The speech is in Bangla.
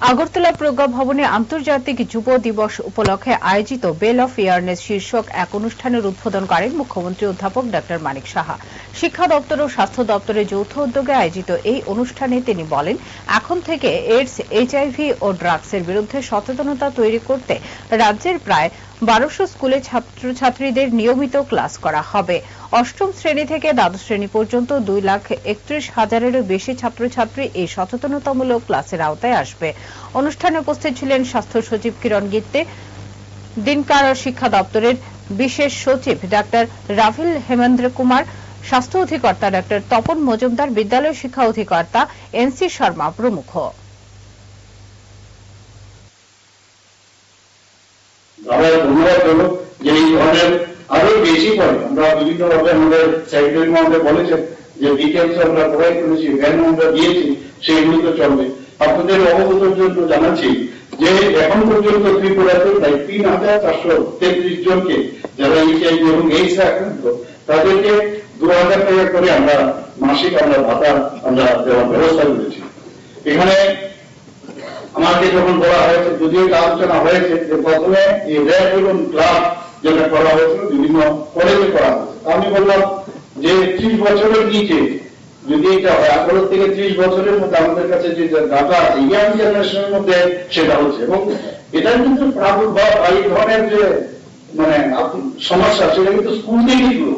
আগরতলা প্রজ্ঞা ভবনে আন্তর্জাতিক যুব দিবস উপলক্ষে আয়োজিত বেল অফ ইয়ারনেস শীর্ষক এক অনুষ্ঠানের উদ্বোধন করেন মুখ্যমন্ত্রী অধ্যাপক ড মানিক সাহা। শিক্ষা দপ্তর ও স্বাস্থ্য দপ্তরের যৌথ উদ্যোগে আয়োজিত এই অনুষ্ঠানে তিনি বলেন, এখন থেকে এইডস এইচআইভি ও ড্রাগসের বিরুদ্ধে সচেতনতা তৈরি করতে রাজ্যের প্রায় বারোশো স্কুলে ছাত্রছাত্রীদের নিয়মিত ক্লাস করা হবে। অষ্টম শ্রেণি থেকে দ্বাদশ শ্রেণি পর্যন্ত দুই লাখ একত্রিশ হাজারেরও বেশি ছাত্রছাত্রী এই সচেতনতামূলক ক্লাসের আওতায় আসবে। অনুষ্ঠানে উপস্থিত ছিলেন স্বাস্থ্য সচিব কিরণ গিত্তে, দিনকার শিক্ষা দপ্তরের বিশেষ সচিব ডাক্তার রাভিল হেমেন্দ্র কুমার স্বাস্থ্য অধিকর্তা ডাক্তার তপন মজুমদার বিদ্যালয় শিক্ষা অধিকর্তা এনসি শর্মা প্রমুখ। যে এই ধরনের আরও বেশি আমরা বিভিন্ন ভাবে আমাদের সেক্রেটারি বলেছেন যে ডিটেলস আমরা প্রোভাইড করেছি আমরা দিয়েছি সেইগুলো তো চলবে। আপনাদের অবগতর জন্য জানাচ্ছি যে এখন পর্যন্ত ত্রিপুরাতে প্রায় তিন হাজার চারশো তেত্রিশ জনকে যারা এইচআইভি এবং এইডস আক্রান্ত, তাদেরকে দু হাজার টাকা করে আমরা মাসিক আমরা ভাতা আমরা দেওয়ার ব্যবস্থা করেছি। এখানে আমাকে যখন বলা হয়েছে, যদিও এটা আলোচনা হয়েছে, যে প্রথমে এই র্যাব এবং ক্লাব যেটা করা হয়েছিল, বিভিন্ন কলেজে করা হয়েছে। আমি বললাম যে ত্রিশ বছরের নিচে যদি এটা হয়, আঠারো থেকে ত্রিশ বছরের মধ্যে আমাদের কাছে যে ডাটা আছে ইয়াং জেনারেশনের মধ্যে সেটা হচ্ছে। এবং এটা কিন্তু প্রাদুর্ভাব এই ধরনের যে মানে সমস্যা, সেটা কিন্তু স্কুল থেকেই শুরু।